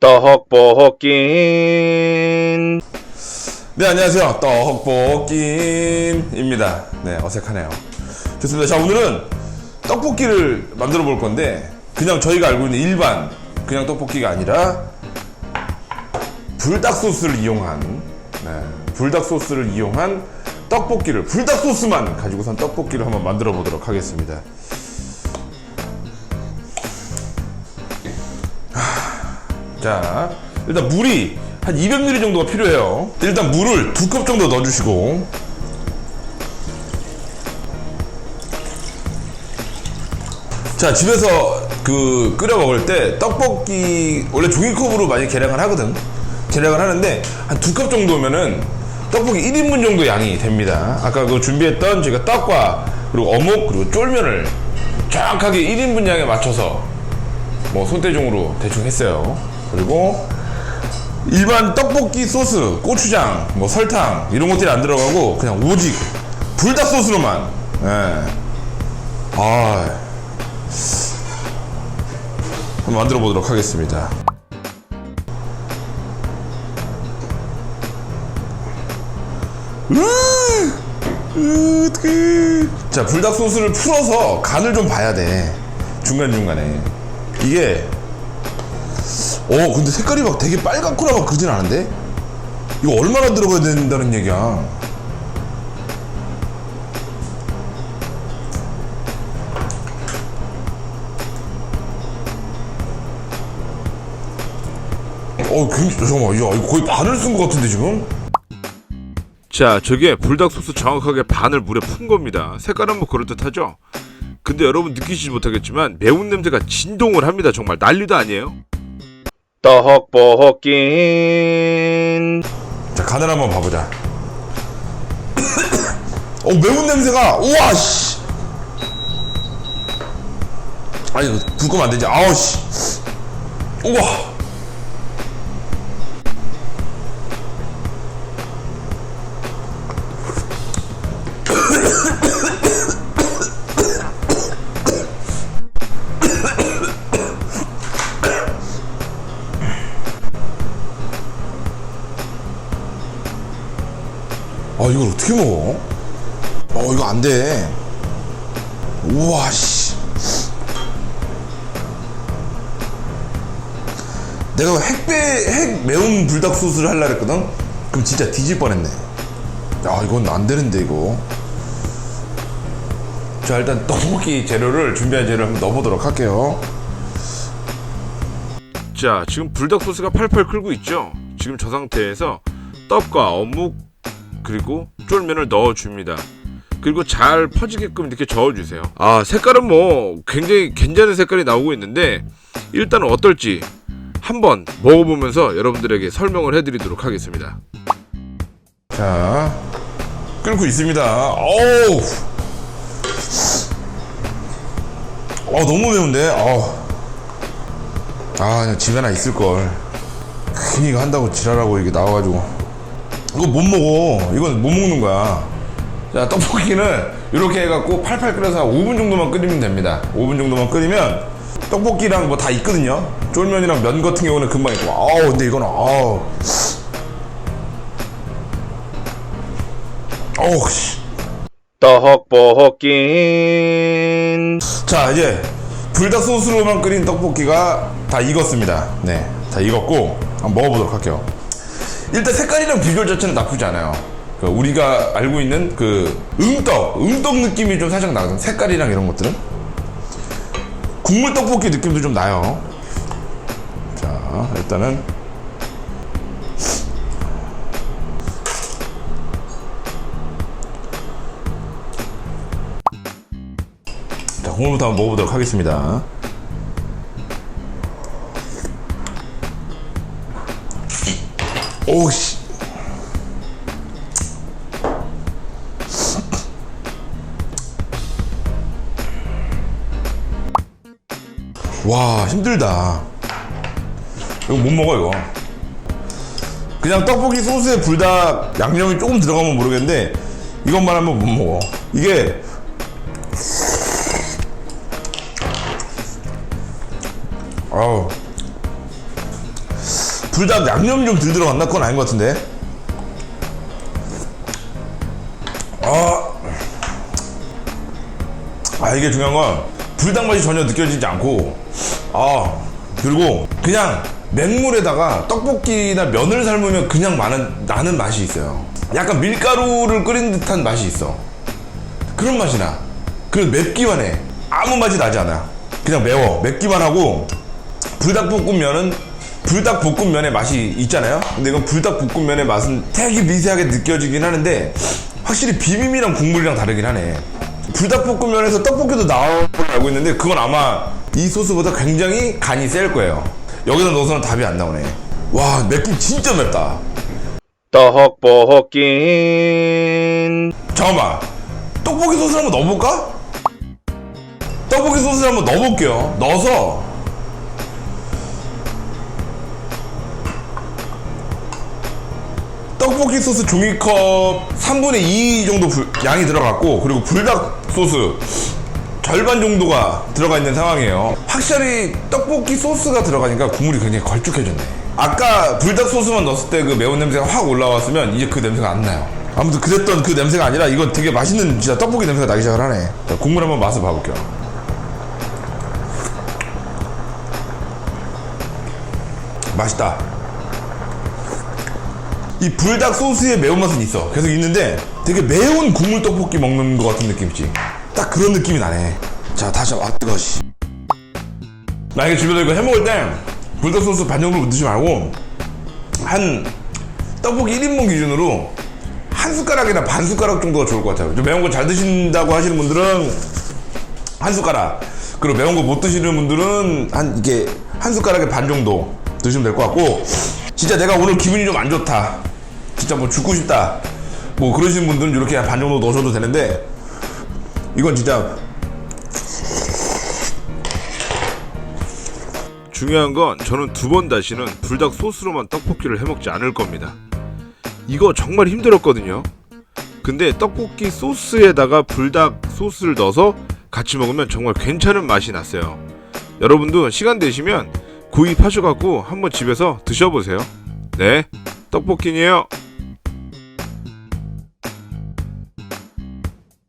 떡볶인 네, 안녕하세요. 떡볶이입니다. 네, 어색하네요. 좋습니다. 자, 오늘은 떡볶이를 만들어 볼 건데, 그냥 저희가 알고 있는 일반, 그냥 떡볶이가 아니라, 불닭 소스를 이용한, 네, 불닭 소스를 이용한 떡볶이를, 불닭 소스만 가지고선 떡볶이를 한번 만들어 보도록 하겠습니다. 자, 일단 물이 한 200ml 정도가 필요해요. 일단 물을 두 컵 정도 넣어주시고. 자, 집에서 그 끓여 먹을 때 떡볶이 원래 종이컵으로 많이 계량을 하거든. 계량을 하는데 한 두 컵 정도면은 떡볶이 1인분 정도 양이 됩니다. 아까 그 준비했던 제가 떡과 그리고 어묵 그리고 쫄면을 정확하게 1인분 양에 맞춰서 뭐 손대중으로 대충 했어요. 그리고 일반 떡볶이 소스, 고추장, 뭐 설탕 이런 것들이 안 들어가고 그냥 오직 불닭 소스로만. 예. 아. 한번 만들어 보도록 하겠습니다. 으, 어떡해. 자, 불닭 소스를 풀어서 간을 좀 봐야 돼. 중간 중간에. 이게 어 근데 색깔이 막 되게 빨갛거나 막 그러진 않은데? 이거 얼마나 들어가야 된다는 얘기야? 어 굉장히 잠깐만 야 이거 거의 반을 쓴 것 같은데 지금? 자 저게 불닭 소스 정확하게 반을 물에 푼 겁니다. 색깔은 뭐 그럴듯하죠? 근데 여러분 느끼시지 못하겠지만 매운 냄새가 진동을 합니다. 정말 난리도 아니에요 떡볶인. 자 간을 한번 봐보자. 어 매운 냄새가 우와 씨. 아니 이거 불 끄면 안 되지. 아우 씨. 우와 이걸 어떻게 먹어? 어 이거 안 돼. 우와 씨. 내가 핵배 핵 매운 불닭 소스를 하려 했거든. 그럼 진짜 뒤질 뻔했네. 야 이건 안 되는데 이거. 자 일단 떡볶이 재료를 준비한 재료를 한번 넣어보도록 할게요. 자 지금 불닭 소스가 팔팔 끓고 있죠 지금 저 상태에서 떡과 어묵 그리고 쫄면을 넣어줍니다 그리고 잘 퍼지게끔 이렇게 저어주세요 아 색깔은 뭐 굉장히 괜찮은 색깔이 나오고 있는데 일단 어떨지 한번 먹어보면서 여러분들에게 설명을 해드리도록 하겠습니다 자 끓고 있습니다. 어우. 어 너무 매운데. 어우. 아 그냥 집에 하나 있을 걸. 괜히 이거 한다고 지랄하고 이게 나와가지고. 이거 못 먹어. 이건 못 먹는 거야. 자 떡볶이는 이렇게 해갖고 팔팔 끓여서 한 5분 정도만 끓이면 됩니다. 5분 정도만 끓이면 떡볶이랑 뭐 다 있거든요. 쫄면이랑 면 같은 경우는 금방 있고. 아우 근데 이거는 아우. 어우 씨. 떡볶인 자 이제 불닭 소스로만 끓인 떡볶이가 다 익었습니다 네 다 익었고 한번 먹어보도록 할게요 일단 색깔이랑 비주얼 자체는 나쁘지 않아요. 그 우리가 알고 있는 그 응떡 응떡 느낌이 좀 살짝 나거든. 색깔이랑 이런 것들은. 국물 떡볶이 느낌도 좀 나요. 자 일단은. 자 국물부터 한번 먹어보도록 하겠습니다 오씨. 와 힘들다. 이거 못 먹어 이거. 그냥 떡볶이 소스에 불닭 양념이 조금 들어가면 모르겠는데 이것만 하면 못 먹어. 이게 아우 불닭 양념 좀 덜 들어갔나? 그건 아닌 것 같은데. 아, 아 이게 중요한 건 불닭 맛이 전혀 느껴지지 않고, 아 그리고 그냥 맹물에다가 떡볶이나 면을 삶으면 그냥 많은 나는 맛이 있어요. 약간 밀가루를 끓인 듯한 맛이 있어. 그런 맛이 나. 그 맵기만 해. 아무 맛이 나지 않아. 그냥 매워. 맵기만 하고 불닭볶음면은 불닭 볶음면의 맛이 있잖아요. 근데 이건 불닭 볶음면의 맛은 되게 미세하게 느껴지긴 하는데 확실히 비빔이랑 국물이랑 다르긴 하네. 불닭볶음면에서 떡볶이도 나올 걸로 알고 있는데 그건 아마 이 소스보다 굉장히 간이 셀 거예요. 여기다 넣어서는 답이 안 나오네. 와 맵긴 진짜 맵다. 떡볶이 잠깐만 떡볶이 소스를 한번 넣어볼까? 떡볶이 소스를 한번 넣어볼게요 넣어서 떡볶이 소스 종이컵 3분의 2 정도 불- 양이 들어갔고 그리고 불닭 소스 절반 정도가 들어가 있는 상황이에요. 확실히 떡볶이 소스가 들어가니까 국물이 굉장히 걸쭉해졌네. 아까 불닭 소스만 넣었을 때 그 매운 냄새가 확 올라왔으면 이제 그 냄새가 안 나요. 아무튼 그랬던 그 냄새가 아니라 이건 되게 맛있는 진짜 떡볶이 냄새가 나기 시작을 하네. 자, 국물 한번 맛을 봐볼게요. 맛있다 이 불닭 소스의 매운맛은 있어. 계속 있는데 되게 매운 국물 떡볶이 먹는 것 같은 느낌이지. 딱 그런 느낌이 나네. 자 다시 아 뜨거 씨. 만약에 집에서 이거 해 먹을 때 불닭 소스 반 정도 넣지 말고 한 떡볶이 1인분 기준으로 한 숟가락이나 반 숟가락 정도가 좋을 것 같아요. 좀 매운 거 잘 드신다고 하시는 분들은 한 숟가락. 그리고 매운 거 못 드시는 분들은 한 이게 한 숟가락에 반 정도 드시면 될 것 같고 진짜 내가 오늘 기분이 좀 안 좋다 진짜 뭐 죽고 싶다 뭐 그러시는 분들은 이렇게 한반 정도 넣으셔도 되는데 이건 진짜 중요한 건 저는 두 번 다시는 불닭 소스로만 떡볶이를 해먹지 않을 겁니다. 이거 정말 힘들었거든요. 근데 떡볶이 소스에다가 불닭 소스를 넣어서 같이 먹으면 정말 괜찮은 맛이 났어요. 여러분도 시간 되시면 구입하셔갖고 한번 집에서 드셔보세요. 네, 떡볶이니에요.